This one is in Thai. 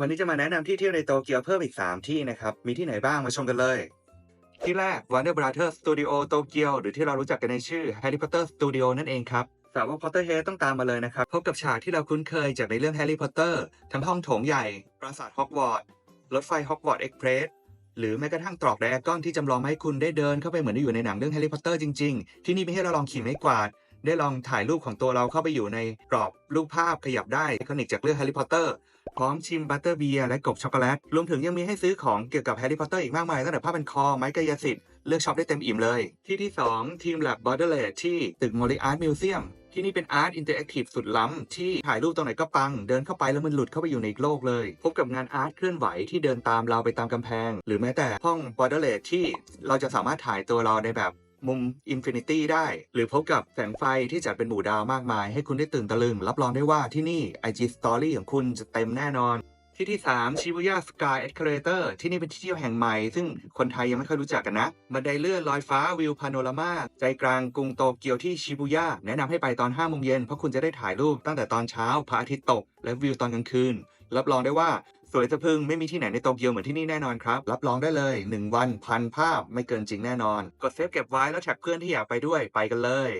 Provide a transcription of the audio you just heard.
วันนี้จะมาแนะนำที่เที่ยวในโตเกียวเพิ่มอีก 3 ที่นะครับ มีที่ไหนบ้างมาชมกันเลย ที่แรก Warner Brothers Studio โตเกียวหรือที่เรารู้จักกันในชื่อ Harry Potter Studio นั่นเองครับสาวก Potterhead ต้องตามมาเลยนะครับ พบกับฉากที่เราคุ้นเคยจากในเรื่อง Harry Potter ทั้งห้องโถงใหญ่ ปราสาทฮอกวอตส์รถไฟฮอกวอตส์เอ็กเพรสหรือแม้กระทั่งตรอกไดอากอนที่จำลองมาให้คุณได้เดินเข้าไปเหมือนได้อยู่ในหนังเรื่องแฮร์รี่พอตเตอร์จริงๆ ที่นี่มีให้เราลองขี่ไม้กวาด ได้ลองถ่ายรูปของตัวเราเข้าไปอยู่ในกรอบรูปภาพขยับได้ไอคอนิกจากเรื่องแฮร์รี่พอตเตอร์พร้อมชิมบัตเตอร์เบียร์และกบช็อกโกแลต รวมถึงยังมีให้ซื้อของเกี่ยวกับแฮร์รี่พอตเตอร์อีกมากมาย ตั้งแต่ผ้าพันคอ ไม้กายสิทธิ์ เลือกช็อปได้เต็มอิ่มเลย ที่ที่ 2 ทีม Lab b o r d e r l a d ที่ตึก m o r i Art Museum ที่นี่เป็นอาร์ตอินเตอร์แอคทีฟสุดล้ำ ที่ถ่ายรูปตรงไหนก็ปัง เดินเข้าไปแล้วมันหลุดเข้าไปอยู่ในอีกโลกเลย พบกับงานอาร์ตเคลื่อนไหวที่เดินตามเราไปตามกำแพง หรือแม้แต่ห้อง b o r d e r l a d ที่เราจะสามารถถ่ายตัวเราในแบบ มุมอินฟินิตี้ได้ หรือพบกับแสงไฟที่จัดเป็นหมู่ดาวมากมาย ให้คุณได้ตื่นตะลึง รับรองได้ว่าที่นี่ IG Story ของคุณจะเต็มแน่นอน ที่ที่ 3 ชิบุย่าสกายเอ็กเคเ t อร์ที่นี่เป็นที่เที่ยวแห่งใหม่ ซึ่งคนไทยยังไม่ค่อยรู้จักกันนะ บันไดเลื่อนลอยฟ้าวิวพาโนรามา ใจกลางกรุงโตเกียวที่ชิบุย่าแนะนำให้ไปตอน5โมงเย็นเพราะคุณจะได้ถ่ายรูปตั้งแต่ตอนเช้าพระอาทิตย์ตก และวิวตอนกลางคืนรับรองได้ว่า สวยสะพึงไม่มีที่ไหนในโตเกียวเหมือนที่นี่แน่นอนครับ รับรองได้เลย 1 วันพันภาพไม่เกินจริงแน่นอน กดเซฟเก็บไว้แล้วแท็กเพื่อนที่อยากไปด้วยไปกันเลย